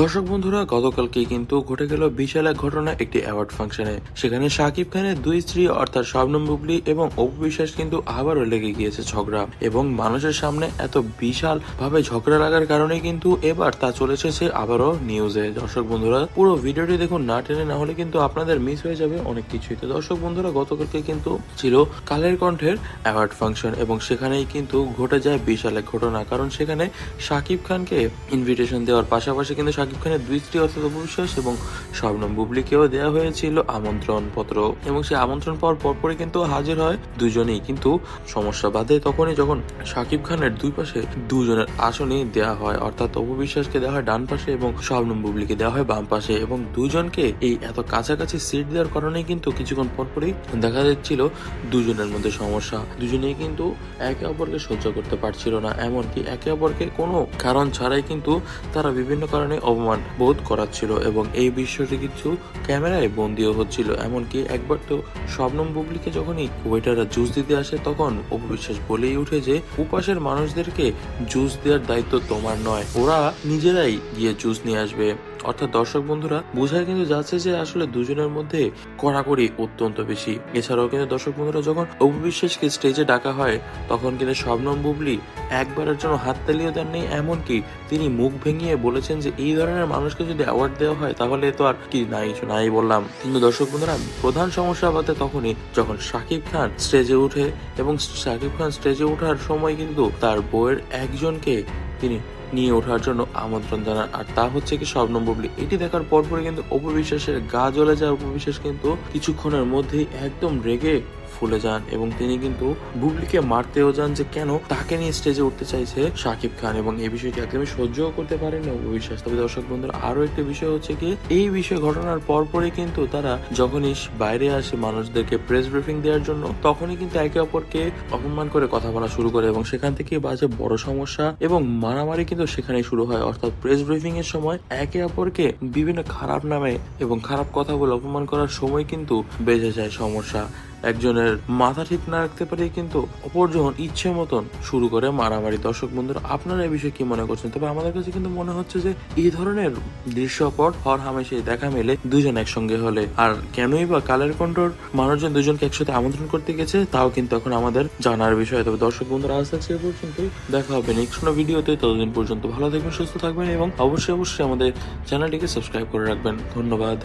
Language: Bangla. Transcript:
দর্শক বন্ধুরা গতকালকে কিন্তু ঘটে গেল বিশাল এক ঘটনা একটি অ্যাওয়ার্ড ফাংশনে সেখানে শাকিব খানের দুই স্ত্রী অর্থাৎ শবনম বুবলি এবং অপু বিশ্বাস কিন্তু আবারও লেগে গিয়েছে ঝগড়া এবং মানুষের সামনে এত বিশাল ভাবে ঝগড়া লাগার কারণে কিন্তু এবার তা চলে এসেছে আবারও নিউজে দর্শক বন্ধুরা, পুরো ভিডিওটি দেখুন না টেনে, না হলে কিন্তু আপনাদের মিস হয়ে যাবে অনেক কিছুই। তো দর্শক বন্ধুরা, গতকালকে কিন্তু ছিল কালের কণ্ঠের অ্যাওয়ার্ড ফাংশন এবং সেখানেই কিন্তু ঘটে যায় বিশাল এক ঘটনা। কারণ সেখানে শাকিব খানকে ইনভিটেশন দেওয়ার পাশাপাশি কিন্তু শাকিব খানের দুই স্ত্রী অর্থাৎ বিশ্বাস এবং শবনম বুবলিকেও দেওয়া হয়েছিল আমন্ত্রণ পত্র এবং সেই আমন্ত্রণ পাওয়ার পরপরই কিন্তু হাজির হয় দুজনেই। কিন্তু সমস্যা বাধে তখনই যখন শাকিব খানের দুই পাশে দুজনের আসনই দেওয়া হয়। অর্থাৎ অপু বিশ্বাসকে দেওয়া হয় ডান পাশে এবং শবনম বুবলিকে দেওয়া হয় বাম পাশে। এবং দুজনকে এই এত কাছাকাছি সিট দেওয়ার কারণে কিন্তু কিছুক্ষণ পরপরই দেখা যাচ্ছিল দুজনের মধ্যে সমস্যা। দুজনেই কিন্তু একে অপরকে সহ্য করতে পারছিল না। এমনকি একে অপরকে কোনো কারণ ছাড়াই কিন্তু তারা বিভিন্ন কারণে অপমান বোধ করাচ্ছিল এবং এই বিষয়টি কিছু ক্যামেরায় বন্দিও হচ্ছিল। এমনকি একবার তো শবনম বুবলিকে যখনই ওয়েটাররা জুস দিতে আসে, তখন অপবিশ্বাস বলেই উঠে যে, উপাসের মানুষদেরকে জুস দেওয়ার দায়িত্ব তোমার নয়, ওরা নিজেরাই গিয়ে জুস নিয়ে আসবে। অর্থাৎ দর্শক বন্ধুরা, বোঝায় কিন্তু যাচ্ছে যে আসলে দুজনের মধ্যে কড়াকড়ি অত্যন্ত বেশি। এছাড়াও কিন্তু দর্শক বন্ধুরা, যখন অপু বিশ্বাসকে স্টেজে ডাকা হয়, তখন কিন্তু শবনম বুবলি একবারের জন্য হাত হাততালিও দেননি, এমনকি তিনি মুখ ভেঙিয়ে বলেছেন যে এই ধরনের মানুষকে যদি অ্যাওয়ার্ড দেওয়া হয়, তাহলে তো আর কি নাই নাই বললাম। কিন্তু দর্শক বন্ধুরা, প্রধান সমস্যা বাদে তখনই যখন শাকিব খান স্টেজে উঠে, এবং শাকিব খান স্টেজে ওঠার সময় কিন্তু তার বইয়ের একজনকে তিনি নিয়ে ওঠার জন্য আমন্ত্রণ জানান। আর তা হচ্ছে কি শবনম বুবলি। এটি দেখার পরপরই কিন্তু অপবিশ্বাসের গা জ্বলে যায়। অপবিশ্বাস কিন্তু কিছুক্ষণের মধ্যেই একদম রেগে ফুলে যান এবং তিনি কিন্তু বুবলিকে মারতেও যান যে কেন তাকে নিয়ে স্টেজে উঠতে চাইছে শাকিব খান এবং এই বিষয়টি একদমই সহ্যও করতে পারেন অবিশ্বাস তবে দর্শক বন্ধুরা আরও একটি বিষয় হচ্ছে কি, এই বিষয় ঘটনার পরপরই কিন্তু তারা যখনই বাইরে আসে মানুষদেরকে প্রেস ব্রিফিং দেওয়ার জন্য, তখনই কিন্তু একে অপরকে অপমান করে কথা বলা শুরু করে এবং সেখান থেকে বাজে বড় সমস্যা এবং মারামারি কিন্তু সেখানে শুরু হয়। অর্থাৎ প্রেস ব্রিফিং এর সময় একে অপরকে বিভিন্ন খারাপ নামে এবং খারাপ কথা বলে অপমান করার সময় কিন্তু বেজে যায় সমস্যা। একজনের মাথা ঠিক না রাখতে পারে কিন্তু অপরজন ইচ্ছে মতন শুরু করে মারামারি। দর্শক বন্ধুরা, আপনারা এই বিষয়ে কি মনে করছেন? তবে আমাদের কাছে কিন্তু মনে হচ্ছে যে এই ধরনের দৃশ্যপট হর হামেশাই দেখা মেলে দুজন একসঙ্গে হলে। আর কেনই বা কালের কণ্ঠর মানুষজন দুজনকে একসাথে আমন্ত্রণ করতে গেছে, তাও কিন্তু এখন আমাদের জানার বিষয়। তবে দর্শক বন্ধুরা, আজ থাকছে পর্যন্ত দেখা হবে নেক্সট কোনো ভিডিওতে। ততদিন পর্যন্ত ভালো থাকবেন, সুস্থ থাকবেন এবং অবশ্যই অবশ্যই আমাদের চ্যানেলটিকে সাবস্ক্রাইব করে রাখবেন। ধন্যবাদ।